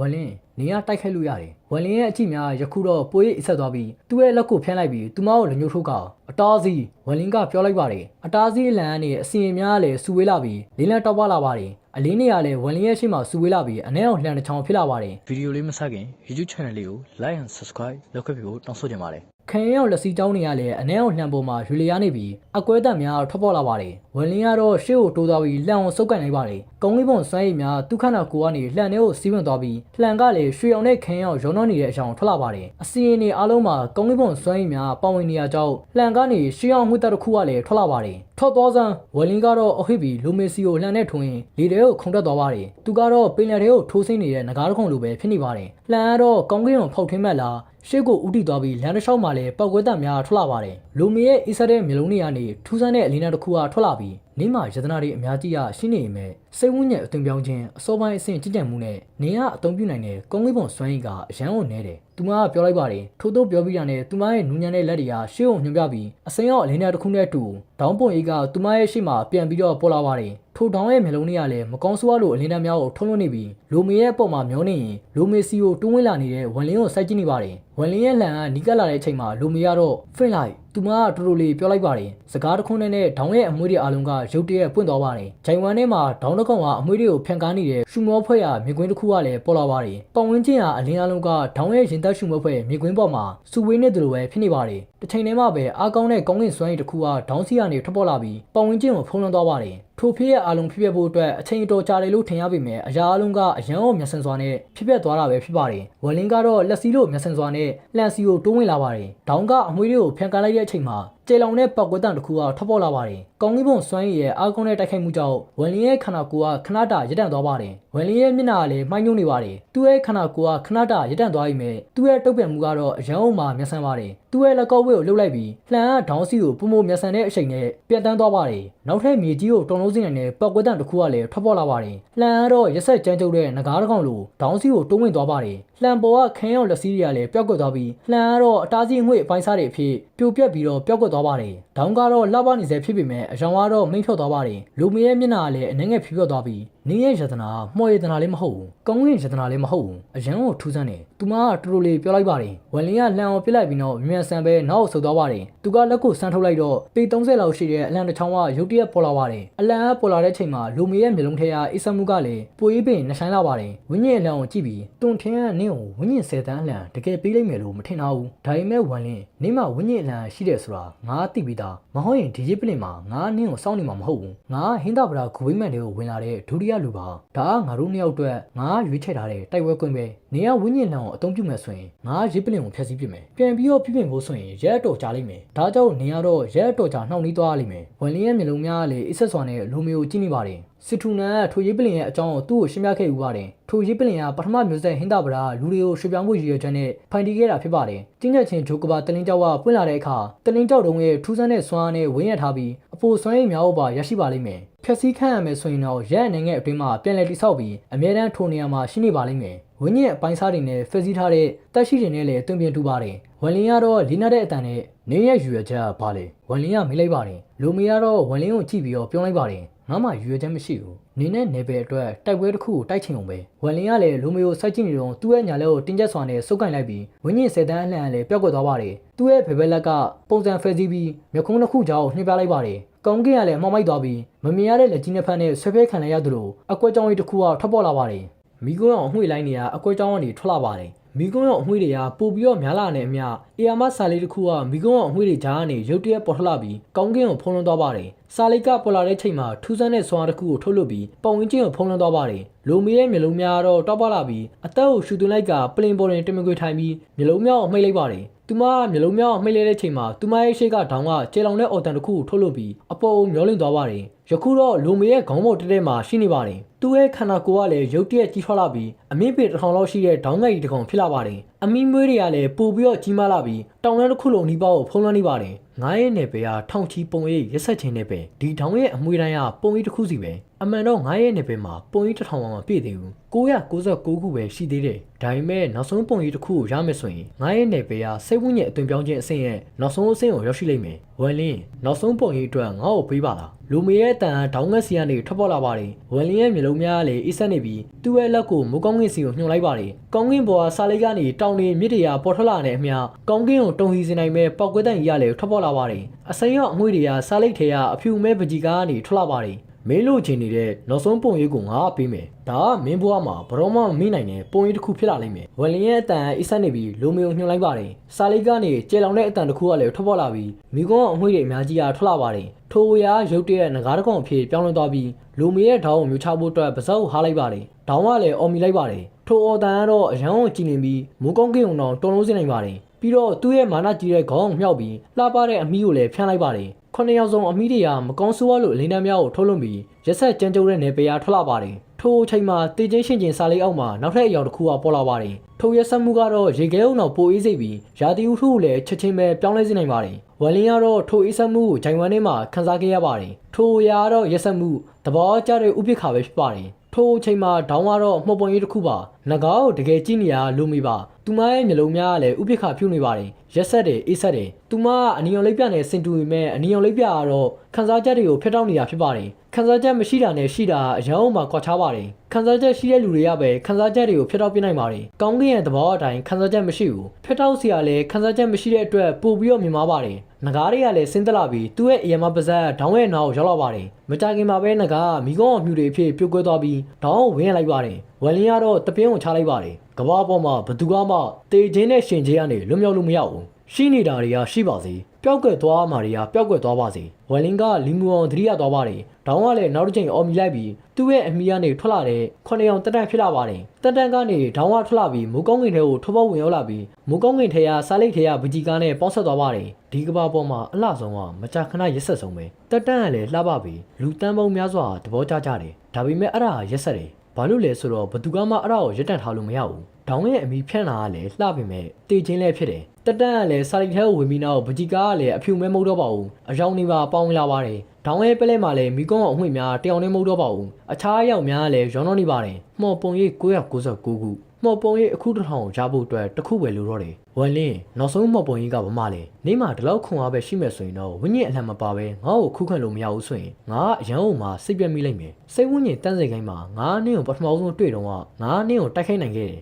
ဝလင်း နေရတိုက်ခိုက်လို့ရတယ်ဝလင်းရဲ့အကြည့်များယခုတော့ပိုးရိပ်အဆက်သွားပြီးသူ့ရဲ့လက်ကိုဖျန်းလိုက်ပြီးသူမကိုလက်ညှိုးထိုးကအတားစီဝလင်းကပြောလိုက်ပါတယ်အတားစီအလံကနေအစီရင်များလည်းစူဝေးလာပြီးလင်းလက်တောက်ပလာပါတယ်အလင်းနေရလည်းဝလင်းရဲ့ရှေ့မှာစူဝေးလာပြီးအနှဲအောင်လှန်တစ်ချောင်းဖြစ်လာပါတယ်ဗီဒီယိုလေးမစခင် YouTube channel လေးကို like and subscribe လုပ်ခဲ့ပြီးဖို့တောင်းဆိုချင်ပါတယ်ခရင်ရောက်လက်စီတောင်းနေရလဲအနှဲအောင်လှန်ပေါ်မှာရွေလျားနေပြီးအကွဲတက်များထွက်ပေါ်လာပါတယ်ဝလင်းကတော့ရှေ့ကိုတိုးသွားပြီးလှန်အောင်စုပ်ကန်လိုက်ပါတယ်ကုန်းလေးပုံစွမ်းရည်များသူ့ခန္ဓာကိုယ်ကနေလှန်ထဲကိုစီးဝင်သွားပြီးလှန်ကလည်းရွှေအောင်နဲ့ခရင်ရောက်ရုံတော့နေတဲ့အကြောင်းထွက်လာပါတယ်အစီရင်တွေအားလုံးမှာကုန်းလေးပုံစွမ်းရည်များပါဝင်နေရကြောင်းလှန်ကနေရှေ့အောင်ငွေတက်တစ်ခုကလည်းထွက်လာပါတယ်ထွက်သွားစမ်းဝလင်းကတော့အဟိပြီလူမေစီကိုလှန်နဲ့ထွင်လေတဲကိုခုန်တက်သွားပါတယ်သူကတော့ပင်လယ်ထဲကိုထိုးဆင်းနေတဲ့ငကားတစ်ခုံလိုပဲဖြစ်နေပါတယ် လှန်ကတော့ကောင်းကင်ကိုဖောက်ထင်းမဲ့လာရှေ့ကိုဥတီသွားပြီးလမ်းတစ်လျှောက်မှာလည်းပောက်ကွဲတံများထွက်လာပါတယ်။လူမီရဲ့အီဆာတဲ့မျိုးလုံးတွေကနေထူးဆန်းတဲ့အလင်းနာတစ်ခုကထွက်လာပြီးနေမှာယတနာတွေအများကြီးကရှိနေပေမဲ့စိတ်ဝိညာဉ်အသွင်ပြောင်းခြင်းအစောပိုင်းအဆင့်ကြည်ကြံမှုနဲ့နေကအသုံးပြုနိုင်တဲ့ကုန်းလေးပုံစွမ်းရည်ကအရန်ကိုနဲတယ်။သူမကပြောလိုက်ပါတယ်ထို့သောပြောပြီးတာနဲ့သူမရဲ့နူးညံ့တဲ့လက်တွေကရှေ့ကိုညွှန်ပြပြီးအစိမ်းရောက်အလင်းနာတစ်ခုနဲ့အတူဒေါင်းပုံရိပ်ကသူမရဲ့ရှေ့မှာပြန်ပြီးတော့ပေါ်လာပါတယ်။ ထိုဒေါင်းရဲ့မျိုးလုံးတွေကလည်းမကောင်းဆိုးရလို့အလင်းနာများကိုထုံးလွှတ်နေပြီးလူမီရဲ့ပုံမှာမျောနေရင်လူမီစီကိုတွန်းဝင်လာနေတဲ့ဝန်လင်းကိုစိုက်ကြည့်နေပါတယ်။ဝန်လင်းရဲ့လှန်ကနီးကပ်လာတဲ့အချိန်မှာလူမီကတော့ဖင့်လိုက်သူမကတူတူလေးပြောလိုက်ပါတယ်စကားတစ်ခုနဲ့နဲ့ဒေါင်းရဲ့အမွှေးတွေအားလုံးကရုတ်တရက်ပွင့်သွားပါတယ်ဂျိုင်ဝမ်ထဲမှာဒေါင်းတစ်ကောင်ကအမွှေးတွေကိုဖန်ကားနေတဲ့ရှူမောဖွဲ့ရမြေကွင်းတစ်ခုကလည်းပေါ်လာပါတယ်ပတ်ဝန်းကျင်ကအလင်းအားလုံးကဒေါင်းရဲ့ရင်သက်ရှူမောဖွဲ့မြေကွင်းပေါ်မှာစူဝေးနေတယ်လို့ပဲဖြစ်နေပါတယ်တစ်ချိန်တည်းမှာပဲအားကောင်းတဲ့ကောင်းကင်စွမ်းရည်တစ်ခုကဒေါင်းစီကနေထွက်ပေါ်လာပြီးပတ်ဝန်းကျင်ကိုဖုံးလွှမ်းသွားပါတယ်ထိုဖြစ်ရဲ့အားလုံးဖြစ်ပျက်ဖို့အတွက်အချိန်အတော်ကြာတယ်လို့ထင်ရပေမဲ့အရာအလုံးကအရန်အောင်မျက်စင်စွာနဲ့ဖြစ်ပျက်သွားတာပဲဖြစ်ပါတယ်ဝလင်းကတော့လက်စီလို့မျက်စင်စွာနဲ့လှန်စီကိုတိုးဝင်လာပါတယ်ဒေါင်းကအမွှေးတွေကိုဖျန်ကားလိုက်တဲ့အချိန်မှာ ကျေလောင်တဲ့ပောက်ကွက်တံတစ်ခုကထွက်ပေါ်လာပါတယ်။ကောင်းကင်ဘုံစွမ်းရည်ရဲ့အားကောင်းတဲ့တိုက်ခိုက်မှုကြောင့်ဝန်လင်းရဲ့ခန္ဓာကိုယ်ကခဏတာရပ်တန့်သွားပါတယ်။ဝန်လင်းရဲ့မျက်နှာကလည်းမှိုင်းညွှန်းနေပါတယ်။သူ့ရဲ့ခန္ဓာကိုယ်ကခဏတာရပ်တန့်သွားပြီမဲ့သူ့ရဲ့တုပ်ပြန်မှုကတော့အရန်အောင်မှမျက်စမ်းပါတယ်။သူ့ရဲ့လက်ကောက်ဝဲကိုလှုပ်လိုက်ပြီးလှန်ကဒေါင်းစီကိုပုံပုံမျက်စမ်းတဲ့အချိန်နဲ့ပြတ်တန်းသွားပါတယ်။နောက်ထပ်မြေကြီးကိုတုံလုံးစင်းနေတဲ့ပောက်ကွက်တံတစ်ခုကလည်းထွက်ပေါ်လာပါတယ်။လှန်ကတော့ရက်ဆက်ကြမ်းကြုတ်တဲ့ငကားတစ်ကောင်လိုဒေါင်းစီကိုတိုးဝင်သွားပါတယ်။လှန်ပေါ်ကခင်းရောက်လက်စီးတွေကလည်းပျောက်ကွက်သွားပြီးလှန်ကတော့အတားစီငွေ့အပိုင်းစားတွေအဖြစ်ပြိုပြက်ပြီးတော့ပျောက်ကွက်သွားပါတယ်။ဒေါင်းကတော့လှပနေစေဖြစ်ပေမဲ့အယောင်ကတော့မိမ့်ဖြော့သွားပါတယ်။လူမရဲ့မျက်နှာကလည်းအနှဲငယ်ဖြော့သွားပြီးနင်းရဲ့ယတနာမှော်ရတနာလည်းမဟုတ်ဘူး။ကောင်းကင်ယတနာလည်းမဟုတ်ဘူး။အရန်ကိုထူးဆန်းတယ်။သူမကတူတူလေးပြောလိုက်ပါတယ်။ဝန်လင်းကလှန်အောင်ပြစ်လိုက်ပြီးတော့မြန်ဆန်ပဲနောက်ဆုတ်သွားပါတယ်။သူကလက်ကိုဆန်းထုတ်လိုက်တော့ပေ30လောက်ရှိတဲ့အလံတစ်ချောင်းကရုတ်တရက်ပေါ်လာပါတယ်။အလံကပေါ်လာတဲ့ချိန်မှာလူမရဲ့မျိုးလုံးထဲကအစ္စမှုကလည်းပွေးပင်နှဆိုင်လာပါတယ်။ဝင်းညင်အလံကိုကြည့်ပြီးတွန်ထင်းကနင်းကိုဝင်းညင်ဆယ်တန်းအလံတကယ်ပေးလိုက်မယ်လို့မထင်တော့ဘူး။ဒါပေမဲ့ဝန်လင်းနင်းမှာဝင်းညင်အလံရှိတယ်ဆိုတာငါသိပြီးသားမဟုတ်ရင်ဒီရေးပလင်မှာငါနင်းကိုစောင့်နေမှာမဟုတ်ဘူး။ငါဟင်းသာပရာဂူဝိမန်တွေကိုဝင်လာတဲ့ဒုတိယလူပါ။ဒါကငါတို့နှစ်ယောက်အတွက်ငါရွေးချယ်ထားတဲ့တိုက်ပွဲကွင်းပဲ။ နေရဝင်းညင်လံကိုအသုံးပြုမယ်ဆိုရင်ငါရေးပလင်ကိုဖျက်ဆီးပစ်မယ်။ပြန်ပြီးတော့ပြစ်ပင်ဖို့ဆိုရင်ရဲအတော်ကြာလိမ့်မယ်။ဒါကြောင့်နေရတော့ရဲအတော်ကြာနှောင့်နှီးသွားလိမ့်မယ်။ဝန်လင်းရဲ့မျိုးလုံးများကလည်းအစ်ဆက်စွာနဲ့လူမျိုးကိုကြည့်နေပါတယ်။စစ်ထူနန်ကထိုရေးပလင်ရဲ့အကြောင်းကိုသူ့ကိုရှင်းပြခဲ့ဥပါတယ်။ထိုရေးပလင်ကပထမမျိုးဆက်ဟင်းသာပရာလူတွေကိုရွှေ့ပြောင်းဖို့ရည်ရွယ်ချက်နဲ့ဖန်တီးခဲ့တာဖြစ်ပါတယ်။တင်းချက်ချင်းဂျိုကဘာတလင်းကျောက်ကပွင့်လာတဲ့အခါတလင်းကျောက်တုံးရဲ့ထူးဆန်းတဲ့စွမ်းအားနဲ့ဝင်းရထားပြီးအဖို့စွမ်းရည်များဥပါရရှိပါလိမ့်မယ်။ဖြက်စီးခန့်ရမယ်ဆိုရင်တော့ရဲနိုင်ငံအတွင်းမှာပြန်လည်တိဆောက်ပြီးအမြဲတမ်းထိုနေရာမှာရှိနေပါလိမ့်မယ်။ ဝင်းရဲ့အပိုင်းစားတွေနဲ့ဖက်စီးထားတဲ့တက်ရှိတွေနဲ့လည်းတွင်ပြင်တူပါတယ်။ဝန်လင်းကတော့လီနာတဲ့အတန်နဲ့နင်းရဲ့ရွယ်ချက်ကဘာလဲ။ဝန်လင်းကမေးလိုက်ပါတယ်။လူမီကတော့ဝန်လင်းကိုကြည့်ပြီးတော့ပြောလိုက်ပါတယ်။ငါမှရွယ်ချက်မရှိဘူး။နင်းနဲ့နေပယ်အတွက်တိုက်ပွဲတစ်ခုကိုတိုက်ချင်အောင်ပဲ။ဝန်လင်းကလည်းလူမီကိုစိုက်ကြည့်နေတော့သူ့ရဲ့ညာလက်ကိုတင်းကျပ်စွာနဲ့စုပ်ကင်လိုက်ပြီးဝင်းညင်ဆယ်တန်းအလှန်လည်းပျောက်ကွက်သွားပါတယ်။သူ့ရဲ့ဖေဘဲလက်ကပုံစံဖဲစီးပြီးမျက်ခုံးတစ်ခုကြောင်နှိပ်ပြလိုက်ပါတယ်။ကောင်းကင်ကလည်းမှောက်မိုက်သွားပြီးမမြင်ရတဲ့လက်ကြီးနှစ်ဖက်နဲ့ဆွဲဖဲခံလိုက်ရသလိုအကွက်ကြောင်ကြီးတစ်ခုကထွက်ပေါ်လာပါတယ်။ မိကုန်းအောင်အမွှေးလိုင်းနေကအကွက်ကြောင်ကနေထွက်လာပါတယ်။မိကုန်းရောက်အမွှေးတွေကပို့ပြီးတော့များလာတဲ့အမျှအေယာမဆာလေးတစ်ခုကမိကုန်းရောက်အမွှေးတွေကြားကနေရုတ်တရက်ပေါ်ထွက်လာပြီးကောင်းကင်ကိုဖုံးလွှမ်းသွားပါတယ်။ဆာလေးကပေါ်လာတဲ့ချိန်မှာထူးဆန်းတဲ့ဆွမ်းအားတစ်ခုကိုထုတ်လွှတ်ပြီးပုံဝင်းချင်းကိုဖုံးလွှမ်းသွားပါတယ်။လိုမီရဲ့မျိုးလုံးများတော့တောက်ပလာပြီးအသက်ကိုရှူသွင်းလိုက်ကပလင်ပေါ်တွင်တမင်ခွေထိုင်ပြီးမျိုးလုံးများကိုအမိတ်လိုက်ပါတယ်။သူမကမျိုးလုံးများကိုအမိတ်လိုက်တဲ့ချိန်မှာသူမရဲ့ရှေ့ကဒေါင်းကကျေလောင်တဲ့အော်တန်တစ်ခုကိုထုတ်လွှတ်ပြီးအပေါ်ကိုမျောလင့်သွားပါတယ်။ ယခုတော့လူမီရဲ့ခေါင်းပေါ်တက်တဲ့မှာရှိနေပါတယ်။သူ့ရဲ့ခန္ဓာကိုယ်ကလည်းရုတ်တရက်ကြီးထွားလာပြီးအမြင့်ပေတစ်ထောင်လောက်ရှိတဲ့ဒေါင်းငယ်ကြီးတစ်ကောင်ဖြစ်လာပါတယ်။အမီမွေးတွေကလည်းပို့ပြီးတော့ကြီးမားလာပြီးတောင်တန်းတစ်ခုလုံးနီးပါးကိုဖုံးလွှမ်းနေပါတယ်။ငါးရဲ့နယ်ပယ်ကထောင်ချီပုံရိပ်ရက်ဆက်ခြင်းနယ်ပယ်ဒီဒေါင်းရဲ့အမွေတိုင်းကပုံရိပ်တစ်ခုစီပဲ အမှန်တော့ငါးရဲ့နယ်ပယ်မှာပုံရိပ်တစ်ထောင်မှမပြည့်သေးဘူး999ခုပဲရှိသေးတယ်ဒါပေမဲ့နောက်ဆုံးပုံရိပ်တစ်ခုကိုရမယ်ဆိုရင်ငါးရဲ့နယ်ပယ်ကစိတ်ဝိညာဉ်အသွင်ပြောင်းခြင်းအဆင့်ရဲ့နောက်ဆုံးအဆင့်ကိုရောက်ရှိလိမ့်မယ်ဝမ်လင်းနောက်ဆုံးပုံရိပ်အတွက်ငါ့ကိုပေးပါလားလူမီရဲ့တန်ဒေါင်းငက်စီကနေထွက်ပေါ်လာပါတယ်ဝမ်လင်းရဲ့မျိုးလုံးလုံးများလည်းအိဆက်နေပြီးသူ့ရဲ့လက်ကိုမိုးကောင်းကင်စီကိုညှို့လိုက်ပါတယ်။ကောင်းကင်ပေါ်ကစာလေးကနေတောင်နေမြစ်တွေကပေါ်ထွက်လာတဲ့အမျှကောင်းကင်ကိုတုံဟီစင်နိုင်မဲ့ပောက်ကွဲတန်ကြီးကလည်းထွက်ပေါ်လာပါတယ်။အစိမ်းရောင်အငွေ့တွေကစာလိတ်ထဲကအဖြူမဲပကြီးကားကနေထွက်လာပါတယ်။ မင်းလို့ချင်နေတဲ့နောက်ဆုံးပုံရိပ်ကိုငါပေးမယ်။ဒါကမင်းဘွားမှာဘရောမမမိနိုင်တဲ့ပုံရိပ်တစ်ခုဖြစ်လာလိမ့်မယ်။ဝယ်လင်းရဲ့အတန်အိဆက်နေပြီးလိုမီကိုညှို့လိုက်ပါတယ်။စာလေးကနေကျေလောင်တဲ့အတန်တစ်ခုကလည်းထွက်ပေါ်လာပြီးမိကွန်းအငွေ့တွေအများကြီးကထွက်လာပါတယ်။ထိုဝရာရုတ်တရက်ငကားတစ်ကောင်အဖြစ်ပြောင်းလဲသွားပြီးလိုမီရဲ့ဓာတ်ကိုမျိုးချဖို့အတွက်ပါစောက်ကိုဟားလိုက်ပါတယ်။ဓာတ်ကလည်းအော်မီလိုက်ပါတယ်။ထိုအော်တန်ကတော့အရန်ကိုကြည်နေပြီးမိုးကောင်းကင်ုံတော့တုံလုံးစင်နိုင်ပါတယ်။ပြီးတော့သူ့ရဲ့မာနကြီးတဲ့ခေါင်းကိုမြှောက်ပြီးလှပတဲ့အမီးကိုလည်းဖျန်းလိုက်ပါတယ်။ ခုနှစ်ယောက်ဆုံးအမီးတွေကမကောင်းဆိုးရလို့လင်းတန်းများကိုထုတ်လွှင့်ပြီးရက်ဆက်ကြမ်းကြုတ်တဲ့နယ်ပယ်အားထွက်လာပါတယ်။ထိုအချိန်မှာတေချင်းရှင်ကျင်စာလေးအောက်မှာနောက်ထပ်အယောင်တစ်ခုကပေါ်လာပါတယ်။ထိုရက်ဆက်မှုကတော့ရေခဲုံတော့ပိုအေးစိတ်ပြီးရာသီဥတုကိုလည်းချက်ချင်းပဲပြောင်းလဲစေနိုင်ပါတယ်။ဝယ်လင်းကတော့ထိုအေးဆက်မှုကိုဂျိုင်ဝမ်ထဲမှာခန်းစားခဲ့ရပါတယ်။ထိုအရာကတော့ရက်ဆက်မှုသဘောကျတဲ့ဥပိ္ပခါပဲဖြစ်ပါတယ်။ထိုအချိန်မှာဒေါင်းကတော့မှုတ်ပုံရေးတစ်ခုပါငကားကိုတကယ်ကြည့်နေရလို့မိပါသူမရဲ့မျက်လုံးများကလည်းဥပိ္ပခါပြုတ်နေပါတယ်ရက်ဆက်တယ်အေးဆက်တယ်သူမကအနီယောင်လိပ်ပြနဲ့စင်တူပေမဲ့အနီယောင်လိပ်ပြကတော့ခန်းစားချက်တွေကိုဖျက်တောက်နေတာဖြစ်ပါတယ်ခန်းစားချက်မရှိတာနဲ့ရှိတာအရန်အောင်မှာကွာခြားပါတယ်ခန်းစားချက်ရှိတဲ့လူတွေကပဲခန်းစားချက်တွေကိုဖျက်တောက်ပြနိုင်ပါတယ်ကောင်းကင်ရဲ့သဘောအတိုင်းခန်းစားချက်မရှိဘူးဖျက်တောက်စရာလည်းခန်းစားချက်မရှိတဲ့အတွက်ပို့ပြီးတော့မြင်မာပါတယ်ငကားတွေကလည်းဆင်းသက်လာပြီးသူ့ရဲ့အယမပါဇက်ဒေါင်းရဲ့နောက်ရောက်လာပါတယ်မကြခင်မှာပဲငကားကမိကောင်းအမြူတွေအဖြစ်ပြုတ်ကွဲသွားပြီးဒေါင်းကိုဝင်းရလိုက်ပါတယ် ဝယ်လင်းကတော့တပြင်းကိုချလိုက်ပါတယ်ကဘာပေါ်မှာဘသူကမှတေချင်းနဲ့ရှင်ချင်းကနေလွတ်မြောက်လို့မရဘူးရှိနေတာတွေကရှိပါစေပျောက်ကွယ်သွားမှာတွေကပျောက်ကွယ်သွားပါစေဝယ်လင်းကလီမူအောင်သတိရသွားပါတယ်ဒေါင်းကလည်းနောက်တစ်ချိန်အော်မီလိုက်ပြီးသူ့ရဲ့အမီကနေထွက်လာတဲ့ခုနှစ်ယောက်တက်တန့်ဖြစ်လာပါတယ်တက်တန့်ကနေဒေါင်းကထွက်လာပြီးမိုးကောင်းကင်ထဲကိုထွက်ပေါက်ဝင်ရောက်လာပြီးမိုးကောင်းကင်ထဲကစားလိတ်ထဲကဗကြီးကားနဲ့ပေါင်းဆက်သွားပါတယ်ဒီကဘာပေါ်မှာအလှဆုံးကမကြာခဏရက်ဆက်ဆုံးပဲတက်တန့်ကလည်းလှပပြီးလူတန်းပေါင်းများစွာသဘောကျကြတယ်ဒါပေမဲ့အဲ့ဒါရက်ဆက်တယ် ဘာလို့လဲဆိုတော့ဘသူကမှအဲ့ဒါကိုရပ်တန့်ထားလို့မရဘူးဒေါင်းရဲ့အမီဖြန့်လာကလည်းလှပေမဲ့တေချင်းလည်းဖြစ်တယ်တက်တန့်ကလည်းစာလိတ်ထဲကိုဝင်ပြီးနောက်ဗကြီးကားကလည်းအဖြူမဲမဟုတ်တော့ပါဘူးအယောင်နေပါပေါင်းဝင်လာပါတယ်ဒေါင်းရဲ့ပလဲမှာလည်းမိကုန်းအငွေ့များတယောင်နဲ့မဟုတ်တော့ပါဘူးအခြားအယောက်များကလည်းရောင်းတော့နေပါတယ်မှော်ပုံရိပ်999ခု မှော်ပုံရိပ်အခုတစ်ထောင်ရဖို့အတွက်တစ်ခုပဲလိုတော့တယ်ဝမ်လင်းနောက်ဆုံးမှော်ပုံရိပ်ကဘာမှလဲနေမှာဒီလောက်ခွန်အားပဲရှိမယ်ဆိုရင်တော့ဝိညာဉ်အလှမ်းမပါပဲငါ့ကိုခုခံလို့မရဘူးဆိုရင်ငါအရန်အုံမှာစိတ်ပြတ်မိလိမ့်မယ်စိတ်ဝိညာဉ်တန်းစိတ်ကိုင်းမှာငါနင်းကိုပထမဆုံးတွေ့တော့ကငါနင်းကိုတိုက်ခိုက်နိုင်ခဲ့တယ်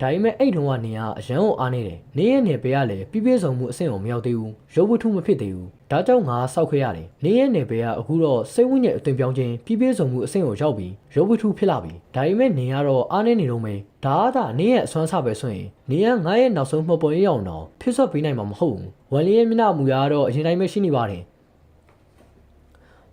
ဒါပေမဲ့အဲ့တုန်းကနေကအရန်ကိုအားနေတယ်။နေရဲ့နယ်ပယ်ကလည်းပြပြဆုံမှုအဆင့်ကိုမရောက်သေးဘူး။ရုပ်ဝတ္ထုမဖြစ်သေးဘူး။ဒါကြောင့်ငါစောက်ခဲ့ရတယ်။နေရဲ့နယ်ပယ်ကအခုတော့စိတ်ဝိညာဉ်အသွင်ပြောင်းခြင်းပြပြဆုံမှုအဆင့်ကိုရောက်ပြီးရုပ်ဝတ္ထုဖြစ်လာပြီ။ဒါပေမဲ့နေကတော့အားနေနေတော့မယ်။ဒါကသာနေရဲ့အစွမ်းစားပဲဆိုရင်နေကငါရဲ့နောက်ဆုံးမှတ်ပေါ်ရအောင်တော့ဖြစ်ဆွတ်ပေးနိုင်မှာမဟုတ်ဘူး။ဝန်လင်းရဲ့မျက်နှာမူရာကတော့အရင်တိုင်းပဲရှိနေပါတယ်။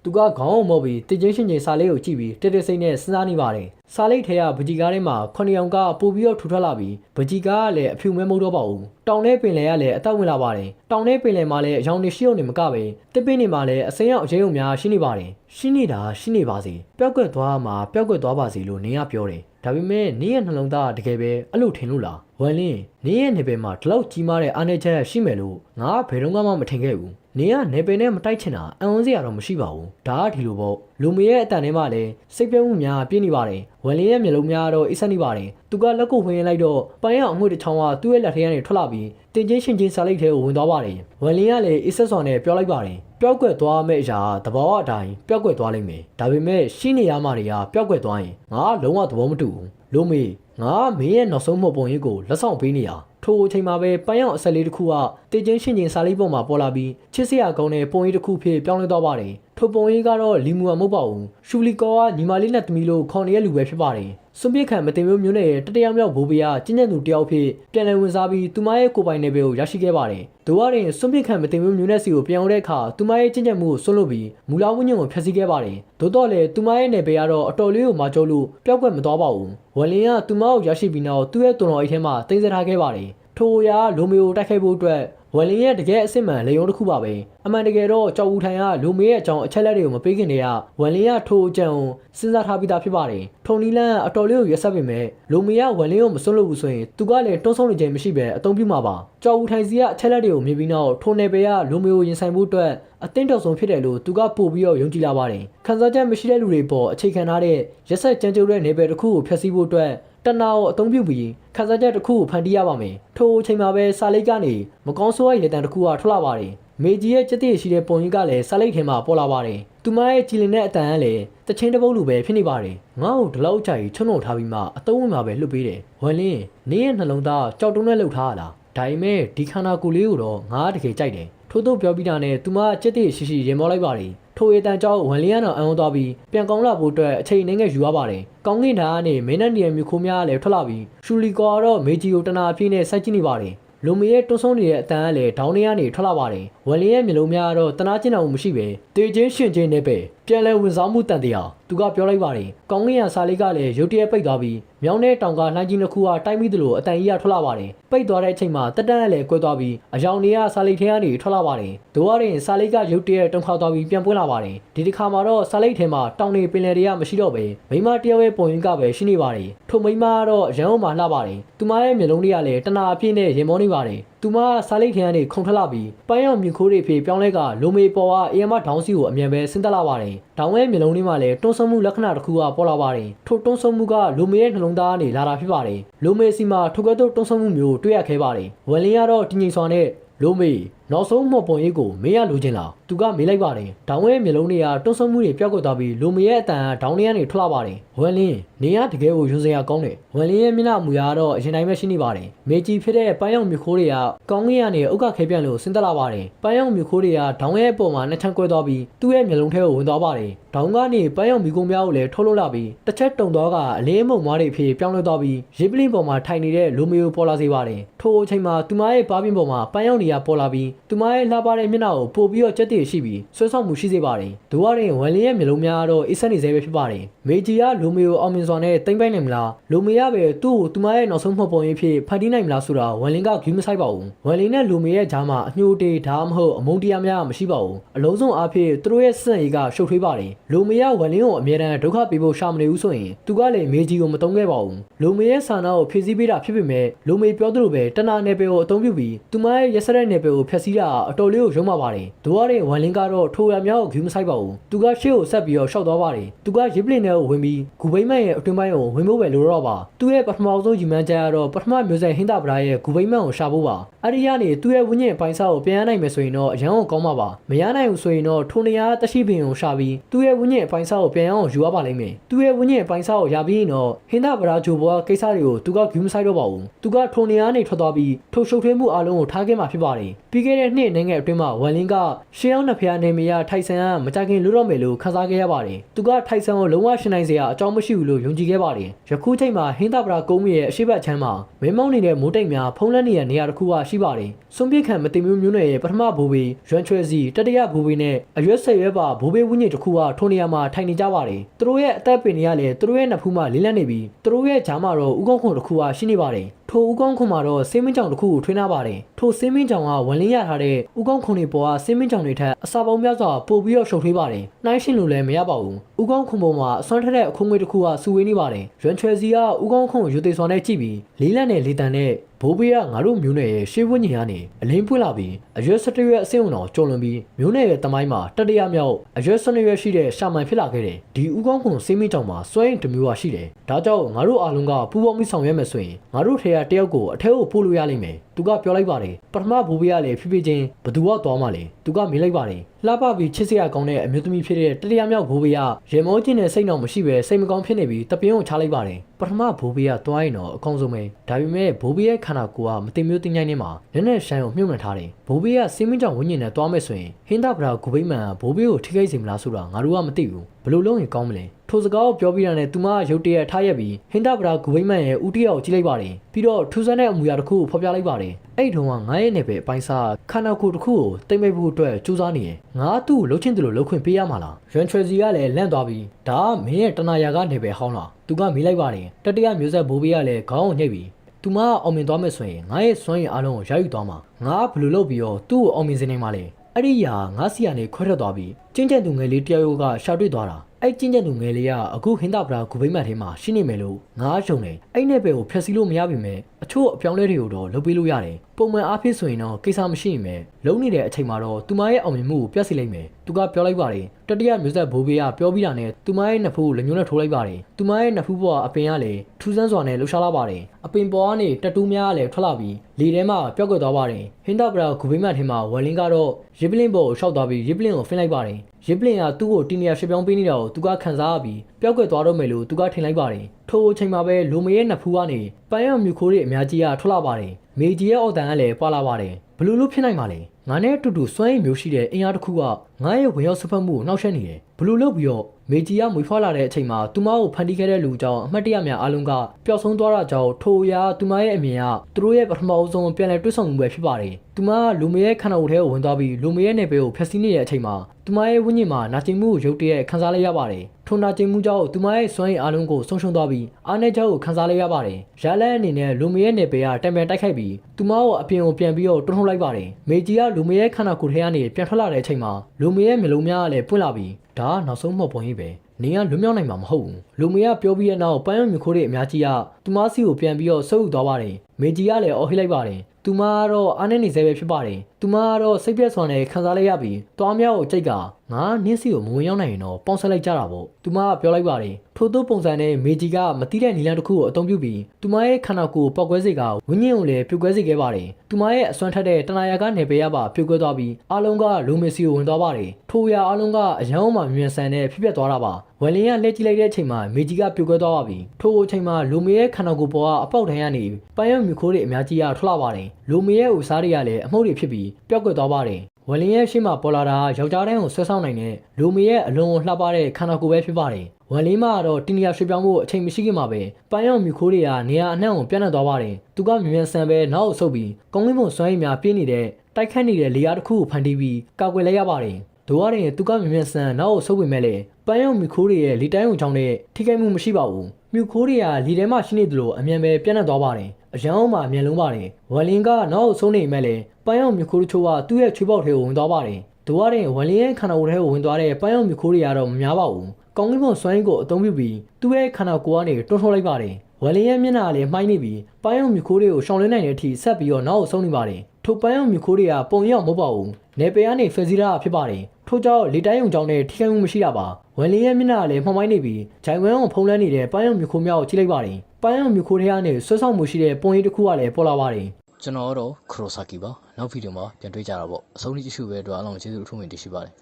သူကခေါင်းအောင်မော့ပြီးတည်ချင်းရှင်ချင်းစာလေးကိုကြည့်ပြီးတက်တက်စိတ်နဲ့စဉ်းစားနေပါတယ်။စာလေးထဲကဗကြီးကားထဲမှာခုနှစ်ယောက်ကပို့ပြီးတော့ထူထပ်လာပြီးဗကြီးကားကလည်းအဖြူမဲမဟုတ်တော့ပါဘူး။တောင်ထဲပင်လယ်ကလည်းအသက်ဝင်လာပါတယ်။တောင်ထဲပင်လယ်မှာလည်းအယောင်နေရှိအောင်နေမကပဲတစ်ပင်းနေမှာလည်းအစိမ်းရောက်အကျဉ်းုံများရှိနေပါတယ်။ရှိနေတာရှိနေပါစေ။ပျောက်ကွက်သွားမှာပျောက်ကွက်သွားပါစေလို့နင်းကပြောတယ်။ဒါပေမဲ့နင်းရဲ့နှလုံးသားကတကယ်ပဲအဲ့လိုထင်လို့လား။ဝမ်လင်းနင်းရဲ့နေပယ်မှာဒီလောက်ကြီးမားတဲ့အားနည်းချက်ရှိမယ်လို့ငါကဘယ်တော့မှမထင်ခဲ့ဘူး။ နေကနေပယ်နဲ့မတိုက်ချင်တာအံဝန်စရာတော့မရှိပါဘူးဒါကဒီလိုပေါ့လူမရဲ့အတန်ထဲမှာလည်းစိတ်ပြတ်မှုများပြင်းနေပါတယ်ဝယ်လင်းရဲ့မျိုးလုံးများတော့အိတ်ဆက်နေပါတယ်သူကလက်ကိုဝင်လိုက်တော့ပန်းရအငွေ့တစ်ချောင်းကသူ့ရဲ့လက်ထဲကနေထွက်လာပြီးတင်ချင်းရှင်ချင်းစာလိတ်ထဲကိုဝင်သွားပါတယ်ဝယ်လင်းကလည်းအိတ်ဆက်စွာနဲ့ပြောလိုက်ပါတယ်ပျောက်ကွက်သွားမယ့်အရာသဘောအတိုင်းပျောက်ကွက်သွားလိမ့်မယ်ဒါပေမဲ့ရှိနေရမှတွေကပျောက်ကွက်သွားရင်ငါလုံးဝသဘောမတူဘူးလို့မေငါမင်းရဲ့နောက်ဆုံးမှုပုံရိပ်ကိုလက်ဆောင်ပေးနေရ ထိုအချိန်မှာပဲပန်းရောင်အဆက်လေးတစ်ခုကတေချင်းရှင်ချင်းစာလေးပေါ်မှာပေါ်လာပြီးချစ်စရာကောင်းတဲ့ပုံရိပ်တစ်ခုဖြစ်ပြောင်းလဲသွားပါတယ်ထိုပုံရိပ်ကတော့လီမူအမဟုတ်ပါဘူးရှူလီကောကညီမလေးနဲ့သမီးလို့ခေါ်နေတဲ့လူပဲဖြစ်ပါတယ် စွန့်ပစ်ခံမတင်မျိုးမျိုးနဲ့တတယောက်မြောက်ဘိုးဘီယာကျဉ်းကျဉ်သူတယောက်ဖြစ်ပြန်လည်ဝင်စားပြီးသူမရဲ့ကိုယ်ပိုင်နယ်ပယ်ကိုရရှိခဲ့ပါတယ်။ဒိုဝါရင်စွန့်ပစ်ခံမတင်မျိုးမျိုးနဲ့စီကိုပြောင်းတဲ့အခါသူမရဲ့ကျဉ်းကျဉ်မှုကိုဆွတ်လွတ်ပြီးမူလာဝိညာဉ်ကိုဖျက်ဆီးခဲ့ပါတယ်။သို့တော့လည်းသူမရဲ့နယ်ပယ်ကတော့အတော်လေးကိုမကြိုးလို့ပျောက်ကွက်မသွားပါဘူး။ဝလင်ကသူမကိုရရှိပြီးနောက်သူ့ရဲ့တုံတော်အိတ်ထဲမှာတင်ဆက်ထားခဲ့ပါတယ်။ထိုအရာလိုမီကိုတိုက်ခိုက်ဖို့အတွက် ဝယ်လင်းရဲ့တကယ်အစ်စ်မှန်လေယုံတစ်ခုပါပဲအမှန်တကယ်တော့ကြောက်ဦးထိုင်ကလူမေးရဲ့အကြောင်းအချက်လက်တွေကိုမပေးခင်တည်းကဝယ်လင်းကထိုအကြံကိုစဉ်းစားထားပြီးသားဖြစ်ပါတယ်ထုံနီလန်ကအတော်လေးကိုရက်ဆက်ပေမဲ့လူမေးကဝယ်လင်းကိုမစွန့်လို့ဘူးဆိုရင်သူကလည်းတွန်းဆုံးနေခြင်းမရှိပဲအသုံးပြုမှာပါကြောက်ဦးထိုင်စီကအချက်လက်တွေကိုမြင်ပြီးနောက်ထိုနယ်ပယ်ကလူမေးကိုရင်ဆိုင်ဖို့အတွက်အသင်းတော်ဆုံးဖြစ်တယ်လို့သူကပို့ပြီးတော့ယုံကြည်လာပါတယ်ခန်းစားချက်မရှိတဲ့လူတွေပေါ်အခြေခံထားတဲ့ရက်ဆက်ကြမ်းကြုတ်တဲ့နယ်ပယ်တစ်ခုကိုဖျက်ဆီးဖို့အတွက် တနာကိုအသုံးပြုပြီးခန်းစားချက်တစ်ခုကိုဖန်တီးရပါမယ်ထိုအချိန်မှာပဲစာလိတ်ကနေမကောင်းဆိုးရဲ့ရေတံတစ်ခုကထွက်လာပါတယ်မေကြီးရဲ့စက်တည်ရှိတဲ့ပုံရိပ်ကလည်းစာလိတ်ထဲမှာပေါ်လာပါတယ်သူမရဲ့ကြည်လင်တဲ့အတန်ကလည်းတချင်းတစ်ပုတ်လိုပဲဖြစ်နေပါတယ်ငါ့ကိုဒီလောက်ကြာကြီးချုံနှုံထားပြီးမှအတုံးဝင်မှာပဲလှုပ်ပေးတယ်ဝမ်လင်းနင်းရဲ့နှလုံးသားကြောက်တုံးနဲ့လှုပ်ထားရလားဒါပေမဲ့ဒီခန္ဓာကိုယ်လေးကိုတော့ငါတကယ်ကြိုက်တယ်ထို့သောပြောပြီးတာနဲ့သူမစက်တည်ရှိရှိရင်မောလိုက်ပါတယ် ထိုအေတန်ကြောင့်ဝန်လျံတော်အံ့ဩသွားပြီးပြန်ကောင်းလာဖို့အတွက်အချိန်နှင်းငယ်ယူရပါတယ်။ကောင်းကင်ဓာတ်ကနေမင်းနဲ့နေရမြခိုးများလည်းထွက်လာပြီးရှူလီကောကတော့မေဂျီကိုတနာအပြည့်နဲ့စိုက်ကြည့်နေပါတယ်။လူမီရဲ့တွန်းဆုံးနေတဲ့အတန်ကလည်းဒေါင်းထဲကနေထွက်လာပါတယ်။ဝန်လျံရဲ့မျိုးလုံးများကတော့တနာကျင်တော်မရှိပဲတေချင်းရှင်ချင်းနဲ့ပဲပြန်လဲဝင်စားမှုတန်တရားသူကပြောလိုက်ပါတယ်။ကောင်းကင်ရစာလေးကလည်းရုတ်တရက်ပိတ်သွားပြီးမြောင်းတဲ့တောင်ကလှိုင်းကြီးတစ်ခုကတိုက်မိသလိုအတန်ကြီးကထွက်လာပါတယ်။ပိတ်သွားတဲ့အချိန်မှာတက်တန်းကလည်းကွဲသွားပြီးအယောင်တွေကစာလိတ်ထဲကနေထွက်လာပါတယ်။ဒိုးရရင်စာလိတ်ကရုတ်တရက်တုံခါသွားပြီးပြန်ပွင့်လာပါတယ်။ဒီတစ်ခါမှာတော့စာလိတ်ထဲမှာတောင်နေပင်လယ်တွေကမရှိတော့ပဲမိမတယောက်ရဲ့ပုံရင်းကပဲရှိနေပါတယ်။ထိုမိမကတော့ရန်အောင်မှလှပါတယ်။သူမရဲ့မျက်လုံးတွေကလည်းတနာအပြည့်နဲ့ရင်မောနေပါတယ်။ သူမစာလိတ်ထဲကနေခုန်ထွက်လာပြီးပန်းရောင်မြူခိုးတွေဖေပြောင်းလဲကလိုမေပေါ်ကအေယမဒေါင်းစီကိုအမြန်ပဲဆင်းသက်လာပါတယ်။ဒေါင်းရဲ့မျက်လုံးလေးမှာလည်းတွန်းဆုံမှုလက္ခဏာတစ်ခုကပေါ်လာပါတယ်။ထိုတွန်းဆုံမှုကလိုမေရဲ့နှလုံးသားကနေလာတာဖြစ်ပါတယ်။လိုမေစီမှာထိုကဲ့သို့တွန်းဆုံမှုမျိုးတွေ့ရခဲ့ပါတယ်။ဝယ်လင်းကတော့တင်းငိမ်စွာနဲ့လိုမေ နောက်ဆုံးမှော်ပုံရေးကိုမေးရလိုချင်လားသူကမေးလိုက်ပါတယ်။ဒေါင်းရဲ့မျက်လုံးတွေကတွန်းဆုံမှုတွေပြောက်ကွက်သွားပြီးလိုမေရဲ့အတန်ကဒေါင်းလေးကနေထွက်လာပါတယ်။ဝယ်လင်းနေရတကယ်ကိုရုံစရာကောင်းတယ်။ဝယ်လင်းရဲ့မျက်နှာမူရကတော့အရင်တိုင်းပဲရှိနေပါတယ်။မေကြီးဖြစ်တဲ့ပန်းရောင်မြခိုးတွေကကောင်းကင်ကနေဥက္ကခဲပြန့်လို့ဆင်းသက်လာပါတယ်။ပန်းရောင်မြခိုးတွေကဒေါင်းရဲ့အပေါ်မှာနှစ်ချမ်းကွဲသွားပြီးသူ့ရဲ့မျက်လုံးထဲကိုဝင်သွားပါတယ်။ဒေါင်းကနေပန်းရောင်မြကုံများကိုလည်းထုတ်လုပ်လာပြီးတစ်ချက်တုံသွားကအလင်းမုံမွားတွေအဖြစ်ပြောင်းလဲသွားပြီးရစ်ပလင်းပေါ်မှာထိုင်နေတဲ့လိုမီယိုပေါ်လာစေပါတယ်။ထိုအချိန်မှာသူမရဲ့ပါးပြင်းပေါ်မှာပန်းရောင်တွေကပေါ်လာပြီးသူမရဲ့လှပတဲ့မျက်နှာကိုပို့ပြီးတော့ကြက်တည်ရှိပြီးဆွဲဆောင်မှုရှိစေပါတယ်။ဒိုးရရင်ဝမ်လင်းရဲ့မျက်လုံးများကတော့အေးဆက်နေစေပဲဖြစ်ပါတယ်။မေဂျီကလိုမီယိုအောင်မြင်စွာနဲ့တိမ့်ပိုက်နိုင်မလား။လိုမီယပဲသူ့ကိုသူမရဲ့နောက်ဆုံးမှတ်ပုံရေးဖြစ်ဖန်တီးနိုင်မလားဆိုတာဝမ်လင်းကဂူးမဆိုင်ပါဘူး။ဝမ်လင်းနဲ့လိုမီရဲ့ဂျားမှာအညှို့တေးဒါမှမဟုတ်အမုန်းတရားများမရှိပါဘူး။အလုံးစုံအားဖြင့်သူတို့ရဲ့စံရေးကရှုပ်ထွေးပါတယ်။လိုမီယဝမ်လင်းကိုအမြဲတမ်းဒုက္ခပေးဖို့ရှာမနေဘူးဆိုရင်သူကလည်းမေဂျီကိုမတုံးခဲ့ပါဘူး။လိုမီရဲ့ဆန္ဒကိုဖြည့်ဆည်းပေးတာဖြစ်ပေမဲ့လိုမီပြောသလိုပဲတနာနယ်ပယ်ကိုအသုံးပြုပြီးသူမရဲ့ရက်စရက်နယ်ပယ်ကိုဖျက်ဆီးတာအတော်လေးကိုရုံးမာပါတယ်။ဒိုးရတဲ့ဝမ်လင်းကတော့ထိုရများကိုဂူးမဆိုင်ပါဘူး။သူကရှေ့ကိုဆက်ပြီးတော့ရှောက်သွားပါတယ်။သူကရစ်ပလင်ထဲကိုဝင်ပြီးဂူဘိမ့်မန်ရဲ့အတွင်းပိုင်းကိုဝင်ဖို့ပဲလိုတော့ပါ။သူ့ရဲ့ပထမဆုံးယူမှန်းချက်ကတော့ပထမမျိုးဆက်ဟင်းတာပရာရဲ့ဂူဘိမ့်မန်ကိုရှာဖို့ပါ။အဲဒီကနေသူ့ရဲ့ဝိညာဉ်ပိုင်းစားကိုပြန်ရနိုင်မယ်ဆိုရင်တော့အရန်ကိုကောင်းမှာပါ။မရနိုင်ဘူးဆိုရင်တော့ထိုနေရာတရှိပင်ကိုရှာပြီးသူ့ရဲ့ဝိညာဉ်ပိုင်းစားကိုပြန်ရအောင်ယူရပါလိမ့်မယ်။သူ့ရဲ့ဝိညာဉ်ပိုင်းစားကိုရပြီးရင်တော့ဟင်းတာပရာဂျိုဘောကကိစ္စတွေကိုသူကဂူးမဆိုင်တော့ပါဘူး။သူကထိုနေရာကနေထွက်သွားပြီးထိုရှုပ်ထွေးမှုအလုံးကိုထားခဲ့မှာဖြစ်ပါတယ်။ပြီးခဲ့တဲ့နှစ်နိုင်ငံအတွင်းမှာဝမ်လင်းကရှေးအောင်နှစ်ဖျားနေမရထိုက်ဆန်ကမကြခင်လွတ်တော့မယ်လို့ခန်းစားခဲ့ရပါတယ်။သူကထိုက်ဆန်ကိုလုံးဝရှင်နိုင်စရာအကြောင်းမရှိဘူးလို့ယုံကြည်ခဲ့ပါတယ်။ယခုချိန်မှာဟင်းတာပရာကုန်းမရဲ့အရှိတ်ချမ်းမှာမင်းမောင်းနေတဲ့မိုးတိတ်များဖုံးလန်းနေတဲ့နေရာတစ်ခုကရှိပါတယ်။စွန်ပြစ်ခံမတင်မျိုးမျိုးနယ်ရဲ့ပထမဘူဘီရွမ်ချွဲစီတတိယဘူဘီနဲ့အရွက်ဆက်ရွက်ပါဘူဘီဝင်းညစ်တစ်ခုကထိုနေရာမှာထိုင်နေကြပါတယ်။သူတို့ရဲ့အသက်ပင်တွေကလည်းသူတို့ရဲ့နှစ်ဖူးမှလေးလံနေပြီးသူတို့ရဲ့ဂျားမှာတော့ဥကောင်းခွန်တစ်ခုကရှိနေပါတယ်။ထိုဥကောင်းခွန်မှာတော့ဆေးမင်းကြောင်တစ်ခုကိုထွေးနာပါတယ်။ထိုဆေးမင်းကြောင်ကဝန်လင်းရထားတဲ့ဥကောင်းခွန်တွေပေါ်ကဆေးမင်းကြောင်တွေထက်အစာပေါင်းများစွာပိုပြီးတော့ရှုပ်ထွေးပါတယ်။နှိုင်းရှင်လို့လည်းမရပါဘူး။ဥကောင်းခွန်ပေါ်မှာအစွမ်းထက်တဲ့အခုံးငွေတစ်ခုကစူဝေးနေပါတယ်။ရွမ်ချွဲစီကဥကောင်းခွန်ကိုယူသေးစွာနဲ့ကြည့်ပြီးလေးလံနဲ့လေးတန်နဲ့ဘိုးဘေးကငါတို့မျိုးနယ်ရဲ့ရှေးဝင်းညင်ကနေအလင်းပွင့်လာပြီးအရွယ်၁၁ရွက်အဆင့်ဝင်တော်ကျော်လွန်ပြီးမျိုးနယ်ရဲ့တမိုင်းမှာတတိယမြောက်အရွယ်၁၂ရွက်ရှိတဲ့ရှာမန်ဖြစ်လာခဲ့တယ်။ဒီဥကောင်းခွန်စေးမင်းကြောင့်မှာစွဲရင်တစ်မျိုးဟာရှိတယ်။ဒါကြောင့်ငါတို့အားလုံးကပူးပေါင်းပြီးဆောင်ရွက်မယ်ဆိုရင်ငါတို့ထေရတယောက်ကိုအထက်ကိုပို့လို့ရလိမ့်မယ်။သူကပြောလိုက်ပါတယ်။ပထမဘိုးဘေးကလည်းဖြည်းဖြည်းချင်းဘသူကသွားမှလဲ။သူကမေးလိုက်ပါတယ်။လှပပြီးချစ်စရာကောင်းတဲ့အမျိုးသမီးဖြစ်တဲ့တတိယမြောက်ဘိုးဘေးကရေမောချင်းနဲ့စိတ်နှောင်မရှိပဲစိတ်မကောင်းဖြစ်နေပြီးတပင်းကိုချလိုက်ပါတယ်။ပထမဘိုးဘေးကသွားရင်တော့အကောင်းဆုံးပဲ။ဒါပေမဲ့ဘိုးဘေးရဲ့ခန္ဓာကိုယ်ကမတင်မျိုးတင်ញိုင်းနေမှာလက်နဲ့ရှိုင်းကိုမြုပ်နှံထားတယ်။ဘိုးဘေးကစင်းမင်းကြောင့်ဝိညာဉ်နဲ့သွားမယ်ဆိုရင်ဟင်းတာဗရာဂူဘိမန်ကဘိုးဘေးကိုထိခိုက်စေမလားဆိုတာငါတို့ကမသိဘူး။ ဘယ်လိုလုပ်ရင်ကောင်းမလဲ။ထိုစကားကိုပြောပြီးတာနဲ့သူမကရုတ်တရက်ထားရက်ပြီးဟင်းတာဗရာဂူဘိမန်ရဲ့ဦးတယောက်ကိုကြည့်လိုက်ပါတယ်။ပြီးတော့ထူးဆန်းတဲ့အမူအရာတစ်ခုကိုဖော်ပြလိုက်ပါတယ်။အဲ့ဒီတော့ငါရဲ့နယ်ပယ်အပိုင်းစားခန္ဓာကိုယ်တစ်ခုကိုတိမ့်မိဖို့အတွက်ကြိုးစားနေရင်ငါသူ့ကိုလှုပ်ချင်တယ်လို့လှုပ်ခွင့်ပေးရမှာလား။ရွမ်ချွေစီကလည်းလန့်သွားပြီးဒါကမင်းရဲ့တနာယာကနေပယ်ဟောင်းလား။သူကမေးလိုက်ပါတယ်။တတိယမျိုးဆက်ဘိုးဘေးကလည်းခေါင်းကိုညှိပြီးသူမအောင်မြင်သွားမယ်ဆိုရင်ငါရဲ့စွမ်းရည်အားလုံးကိုရယူသွားမှာငါဘယ်လိုလုပ်ပြီးတော့သူ့ကိုအောင်မြင်စေနိုင်မှာလဲ အဲ့ဒီယာငါစီကနေခွဲထွက်သွားပြီးကျင်းကျန်သူငယ်လေးတယောက်ကရှာတွေ့သွားတာအဲ့ကျင်းကျန်သူငယ်လေးကအခုဟင်းတာပရာဂူဘိမတ်ထဲမှာရှိနေမယ်လို့ငါရှုံတယ်အဲ့နဲ့ပဲကိုဖျက်ဆီးလို့မရပါပဲ အချို့အပြောင်းလဲတွေကိုတော့လုပ်ပေးလို့ရတယ်ပုံမှန်အားဖြင့်ဆိုရင်တော့ကိစ္စမရှိရင်ပဲလုံးနေတဲ့အချိန်မှာတော့သူမရဲ့အောင်မြင်မှုကိုပြတ်စေလိမ့်မယ်သူကပြောလိုက်ပါတယ်တတိယမျိုးဆက်ဘိုးဘေးကပြောပြီးတာနဲ့သူမရဲ့နှစ်ဖူးလက်ညှိုးနဲ့ထိုးလိုက်ပါတယ်သူမရဲ့နှစ်ဖူးပေါ်ကအပင်ကလည်းထူးဆန်းစွာနဲ့လှူရှားလာပါတယ်အပင်ပေါ်ကနေတတူးများကလည်းထွက်လာပြီးလေထဲမှာပျောက်ကွယ်သွားပါတယ်ဟင်တာဘရာဂူဘိမတ်ထင်မှာဝယ်လင်းကတော့ရစ်ပလင်းပေါ်ကိုရှောက်သွားပြီးရစ်ပလင်းကိုဖင်းလိုက်ပါတယ်ရစ်ပလင်ကသူ့ကိုတီနီယာရှစ်ပြောင်းပေးနေတာကိုသူကခံစားရပြီး ပျောက်ကွယ်သွားတော့မယ်လို့သူကထင်လိုက်ပါတယ်ထိုအချိန်မှာပဲလူမရဲ့နှစ်ဖူးကနေပန်းရောင်မြူခိုးတွေအများကြီးကထွက်လာပါတယ်မေဂျီရဲ့အော်တန်ကလည်းပွာလာပါတယ်ဘယ်လိုလို့ဖြစ်နိုင်မှာလဲငါနဲ့အတူတူစွမ်းရည်မျိုးရှိတဲ့အင်အားတစ်ခုကငါရဲ့ဝင်ရောက်ဆွဖက်မှုကိုနှောက်ယှက်နေတယ်ဘယ်လိုလုပ်ပြီးတော့ မေဂျီကမွေးဖွားလာတဲ့အချိန်မှာသူမကိုဖန်တီးခဲ့တဲ့လူကြောင့်အမှတ်တရများအလုံးကပျောက်ဆုံးသွားတာကြောင့်ထိုအရာသူမရဲ့အမြင်ကသူတို့ရဲ့ပထမအဆုံးပြန်လည်တွေ့ဆုံမှုပဲဖြစ်ပါတယ်သူမကလူမရဲ့ခန္ဓာကိုယ်ထဲကိုဝင်သွားပြီးလူမရဲ့နယ်ပယ်ကိုဖျက်ဆီးနေတဲ့အချိန်မှာသူမရဲ့ဝိညာဉ်မှာနာကျင်မှုကိုရုပ်တရက်ခံစားလိုက်ရပါတယ်ထိုနာကျင်မှုကြောင့်သူမရဲ့စွမ်းရည်အလုံးကိုဆုံးရှုံးသွားပြီးအားနည်းချက်ကိုခံစားလိုက်ရပါတယ်ရလက်အနေနဲ့လူမရဲ့နယ်ပယ်ကတံပြန်တိုက်ခိုက်ပြီးသူမကိုအပြင်ကိုပြန်ပြီးတော့တွန်းထုတ်လိုက်ပါတယ်မေဂျီကလူမရဲ့ခန္ဓာကိုယ်ထဲကနေပြန်ထွက်လာတဲ့အချိန်မှာလူမရဲ့မျိုးလုံးများကလည်းပွင့်လာပြီး ဒါကနောက်ဆုံးမှောက်ပုံကြီးပဲနေကလွတ်မြောက်နိုင်မှာမဟုတ်ဘူးလူမရဲ့ပြောပြီးတဲ့နောက်ပန်းရုံမြခိုးတွေအများကြီးကသူမစီကိုပြန်ပြီးတော့ဆုပ်ယူသွားပါတယ်မေဂျီကလည်းအော်ဟစ်လိုက်ပါတယ်သူမကတော့အားနေနေသေးပဲဖြစ်ပါတယ် သူမကတော့စိတ်ပြက်စွာနဲ့ခံစားလိုက်ရပြီးတွားမြောက်ကိုကြိတ်ကငါနင်းစီကိုမဝင်ရောက်နိုင်ရင်တော့ပေါင်းဆက်လိုက်ကြတာပေါ့သူမကပြောလိုက်ပါတယ်ထို့သောပုံစံနဲ့မေဂျီကမတိတဲ့နီလန်တစ်ခုကိုအသုံးပြုပြီးသူမရဲ့ခန္ဓာကိုယ်ကိုပောက်ကွဲစေကဝိညာဉ်ကိုလည်းပြုတ်ကွဲစေခဲ့ပါတယ်သူမရဲ့အစွမ်းထက်တဲ့တဏှာယာကနေပေရပါပြုတ်ကွဲသွားပြီးအားလုံးကလူမေစီကိုဝင်သွားပါတယ်ထိုရာအားလုံးကအယောင်းမှမြင်ဆန်တဲ့ဖြစ်ပျက်သွားတာပါဝယ်လင်းကလှည့်ကြည့်လိုက်တဲ့အချိန်မှာမေဂျီကပြုတ်ကွဲသွားပါပြီထိုအချိန်မှာလူမေရဲ့ခန္ဓာကိုယ်ပေါ်ကအပေါက်ထန်ရနေပန်းရုံမြူခိုးတွေအများကြီးကထွက်လာပါတယ်လူမေရဲ့ဥစားတွေကလည်းအမှုန့်တွေဖြစ်ပြီးပျောက်ကွယ်သွားပါတယ်ဝယ်လင်းရဲ့ရှေ့မှာပေါ်လာတာယောက်ျားတိုင်းကိုဆွဲဆောင်နိုင်တဲ့လူမေရဲ့အလုံးကိုလှပတဲ့ခန္ဓာကိုယ်ပဲဖြစ်ပါတယ်ဝယ်လင်းမကတော့တင်နီယာရွှေပြောင်းဖို့အချိန်မရှိခင်မှာပဲပန်းရုံမြူခိုးတွေကနေရာအနှံ့ကိုပြန့်နှံ့သွားပါတယ်သူကမြင်မြန်ဆန်ပဲနောက်အဆုပ်ပြီးကုန်းလင်းပုံစွမ်းရည်များပြင်းနေတဲ့တိုက်ခတ်နေတဲ့လေယားတစ်ခုကိုဖန်တီးပြီးကောက်ွယ်လိုက်ရပါတယ်ဒိုရရင်သူကမြင်မြန်ဆန်နောက်အဆုပ်ဝင်မဲ့လေပန်းရုံမြူခိုးတွေရဲ့လေတိုင်းုံချောင်းနဲ့ထိခိုက်မှုမရှိပါဘူးမြူခိုးတွေကလေထဲမှာရှိနေသလိုအမြန်ပဲပြန့်နှံ့သွားပါတယ် အရန်အောင်မှာအမြန်လုံးပါတယ်ဝယ်လင်းကနောက်အဆုံးနေမဲ့လေပန်းရုံမြူခိုးတို့ချို့ကသူ့ရဲ့ချွေးပေါက်ထဲကိုဝင်သွားပါတယ်ဒိုရရင်ဝယ်လင်းရဲ့ခန္ဓာကိုယ်ထဲကိုဝင်သွားတဲ့ပန်းရုံမြူခိုးတွေကတော့မများပါဘူးကောင်းကင်ဘုံစွမ်းရည်ကိုအသုံးပြုပြီးသူ့ရဲ့ခန္ဓာကိုယ်ကနေတွန်းထုတ်လိုက်ပါတယ်ဝယ်လင်းရဲ့မျက်နှာကလည်းမှိုင်းနေပြီးပန်းရုံမြူခိုးတွေကိုရှောင်လင်းနိုင်တဲ့အထိဆက်ပြီးတော့နောက်အဆုံးနေပါတယ်ထိုပန်းရုံမြူခိုးတွေကပုံရောက်မဟုတ်ပါဘူးနေပယ်ကနေဖယ်စီးတာဖြစ်ပါတယ် ထို့ကြောင့်လေတိုင်းုံကြောင့်နဲ့ထိခိုက်မှုမရှိတာပါဝန်လင်းရဲ့မျက်နှာကလည်းမှောင်မိုင်းနေပြီးဂျိုင်ဝမ်ကိုဖုံးလန်းနေတဲ့ပန်းရုံမြူခိုးများကိုကြည့်လိုက်ပါတယ်ပန်းရုံမြူခိုးတွေကနေဆွဆောက်မှုရှိတဲ့ပုံရိပ်တစ်ခုကလည်းပေါ်လာပါတယ်ကျွန်တော်ကတော့ခရိုဆာကီပါနောက်ဗီဒီယိုမှာပြန်တွေ့ကြတာပေါ့အဆုံးထိကြည့်ရှုပဲအတွက်အားလုံးကျေးဇူးအထူးတင်ရှိပါတယ်